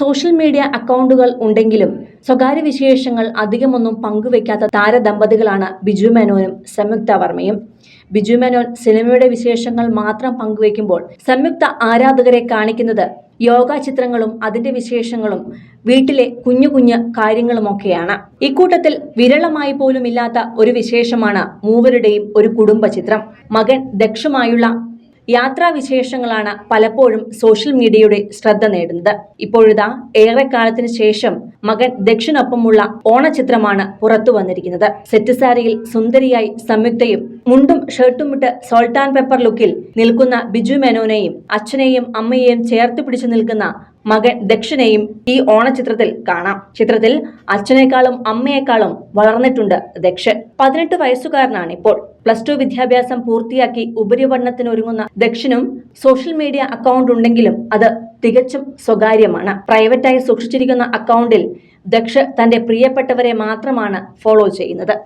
Social media അക്കൗണ്ടുകൾ ഉണ്ടെങ്കിലും സ്വകാര്യ വിശേഷങ്ങൾ അധികമൊന്നും പങ്കുവെക്കാത്ത താരദമ്പതികളാണ് ബിജു മേനോനും സംയുക്ത വർമ്മയും. ബിജു മേനോൻ സിനിമയുടെ വിശേഷങ്ങൾ മാത്രം പങ്കുവെക്കുമ്പോൾ സംയുക്ത ആരാധകരെ കാണിക്കുന്നത് യോഗ ചിത്രങ്ങളും അതിന്റെ വിശേഷങ്ങളും വീട്ടിലെ കുഞ്ഞു കുഞ്ഞു കാര്യങ്ങളുമൊക്കെയാണ്. ഇക്കൂട്ടത്തിൽ വിരളമായി പോലും ഇല്ലാത്ത ഒരു വിശേഷമാണ് മൂവരുടെയും ഒരു കുടുംബ ചിത്രം. മകൻ ദക്ഷുമായുള്ള യാത്രാവിശേഷങ്ങളാണ് പലപ്പോഴും സോഷ്യൽ മീഡിയയുടെ ശ്രദ്ധ നേടുന്നത്. ഇപ്പോഴിതാ ഏറെക്കാലത്തിന് ശേഷം മകൻ ദക്ഷിണൊപ്പമുള്ള ഓണചിത്രമാണ് പുറത്തു വന്നിരിക്കുന്നത്. സെറ്റ് സാരിയിൽ സുന്ദരിയായി സംയുക്തയും മുണ്ടും ഷർട്ടും ഇട്ട് സോൾട്ട് ആൻഡ് പെപ്പർ ലുക്കിൽ നിൽക്കുന്ന ബിജു മേനോനെയും അച്ഛനെയും അമ്മയെയും ചേർത്ത് പിടിച്ചു നിൽക്കുന്ന മകൻ ദക്ഷിണയും ഈ ഓണചിത്രത്തിൽ കാണാം. ചിത്രത്തിൽ അച്ഛനേക്കാളും അമ്മയെക്കാളും വളർന്നിട്ടുണ്ട് ദക്ഷൻ. പതിനെട്ട് വയസ്സുകാരനാണ് ഇപ്പോൾ. പ്ലസ് ടു വിദ്യാഭ്യാസം പൂർത്തിയാക്കി ഉപരിപഠനത്തിനൊരുങ്ങുന്ന ദക്ഷിനും സോഷ്യൽ മീഡിയ അക്കൗണ്ട് ഉണ്ടെങ്കിലും അത് തികച്ചും സ്വകാര്യമാണ്. പ്രൈവറ്റായി സൂക്ഷിച്ചിരിക്കുന്ന അക്കൗണ്ടിൽ ദക്ഷ തന്റെ പ്രിയപ്പെട്ടവരെ മാത്രമാണ് ഫോളോ ചെയ്യുന്നത്.